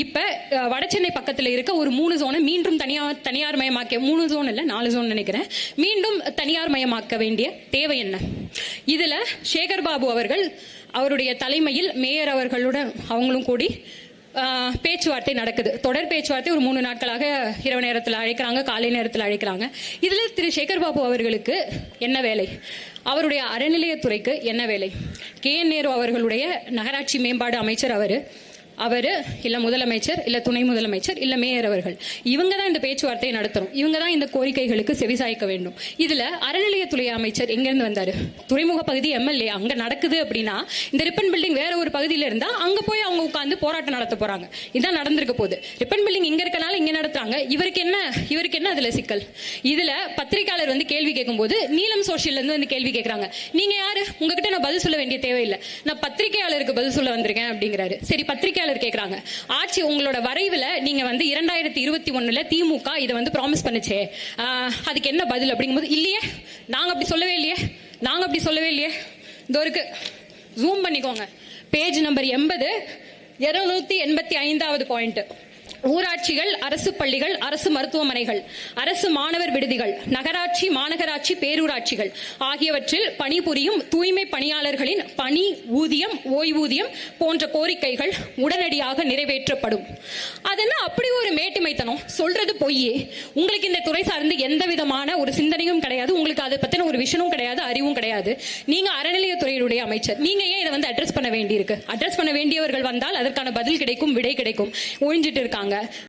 இப்ப வடசென்னை பக்கத்துல இருக்க ஒரு மூணு ஜோனை மீண்டும் தனியார் தனியார் மயமாக்க மூணு ஜோன் இல்ல நாலு ஜோன் நினைக்கிறேன். மீண்டும் தனியார் மயமாக்க வேண்டிய தேவை என்ன? இதுல சேகர் பாபு அவர்கள் அவருடைய தலைமையில் மேயர் அவர்களுடன் அவங்களும் கூடி பேச்சுவார்த்தை நடக்குது. தொடர் பேச்சுவார்த்தை ஒரு மூணு நாட்களாக இரவு நேரத்தில் அழைக்கிறாங்க காலை நேரத்தில் அழைக்கிறாங்க. இதில் திரு சேகர் பாபு அவர்களுக்கு என்ன வேலை? அவருடைய அறநிலையத்துறைக்கு என்ன வேலை? கே என் நேரு அவர்களுடைய நகராட்சி மேம்பாடு அமைச்சர் அவர் அவர் இல்ல முதலமைச்சர் இல்ல துணை முதலமைச்சர் இல்ல மேயர் அவர்கள். இவங்க தான் இந்த பேச்சுவார்த்தையை நடத்தணும். இவங்க தான் இந்த கோரிக்கைகளுக்கு செவிசாய்க்க வேண்டும். இதுல அறநிலையத்துறை அமைச்சர் எங்கேருந்து வந்தார்? வந்தாரு துறைமுக பகுதி எம்எல்ஏ. அங்க நடக்குது அப்படின்னா இந்த ரிப்பன் பில்டிங் வேற ஒரு பகுதியில இருந்தா அங்க போய் அவங்க உட்காந்து போராட்டம் நடத்த போறாங்க. இதான் நடந்திருக்க போகுது. ரிப்பன் பில்டிங் இங்க இருக்கனால இங்க நடத்துறாங்க. இவருக்கு என்ன இவருக்கு என்ன அதுல சிக்கல்? இதுல பத்திரிக்கையாளர் வந்து கேள்வி கேட்கும்போது நீலம் சோஷியல்ல இருந்து வந்து கேள்வி கேட்கறாங்க நீங்க யாரு? உங்ககிட்ட நான் பதில் சொல்ல வேண்டிய தேவையில்லை. நான் பத்திரிக்கையாளருக்கு பதில் சொல்ல வந்திருக்கேன் அப்படிங்கிறாரு. சரி பத்திரிக்கையாளர் கேட்கறாங்க ஆட்சி உங்களோட வரைவுல நீங்க வந்து இரண்டாயிரத்தி இருபத்தி ஒண்ணுல திமுக இதை வந்து ப்ராமிஸ் பண்ணுச்சே. அதுக்கு என்ன பதில் அப்படிங்கும்போது இல்லையே நாங்க அப்படி சொல்லவே இல்லையே நாங்க அப்படி சொல்லவே இல்லையே. இதோ இருக்கு. ஜூம் பண்ணிக்கோங்க. பேஜ் நம்பர் எண்பது இருநூத்தி எண்பத்தி ஐந்தாவது பாயிண்ட் ஊராட்சிகள் அரசு பள்ளிகள் அரசு மருத்துவமனைகள் அரசு மாணவர் விடுதிகள் நகராட்சி மாநகராட்சி பேரூராட்சிகள் ஆகியவற்றில் பணிபுரியும் தூய்மை பணியாளர்களின் பணி ஊதியம் ஓய்வூதியம் போன்ற கோரிக்கைகள் உடனடியாக நிறைவேற்றப்படும். அதெல்லாம் அப்படி ஒரு மேட்டுமைத்தனம்? சொல்றது பொய்யே. உங்களுக்கு இந்த துறை சார்ந்து எந்த விதமான ஒரு சிந்தனையும் கிடையாது. உங்களுக்கு அதை பத்தின ஒரு விஷனும் கிடையாது அறிவும் கிடையாது. நீங்க அறநிலையத்துறையினுடைய அமைச்சர். நீங்க ஏன் இதை வந்து அட்ரஸ் பண்ண வேண்டியிருக்கு? அட்ரஸ் பண்ண வேண்டியவர்கள் வந்தால் அதற்கான பதில் கிடைக்கும் விடை கிடைக்கும். ஒழிஞ்சிட்டு இருக்காங்க. வாங்க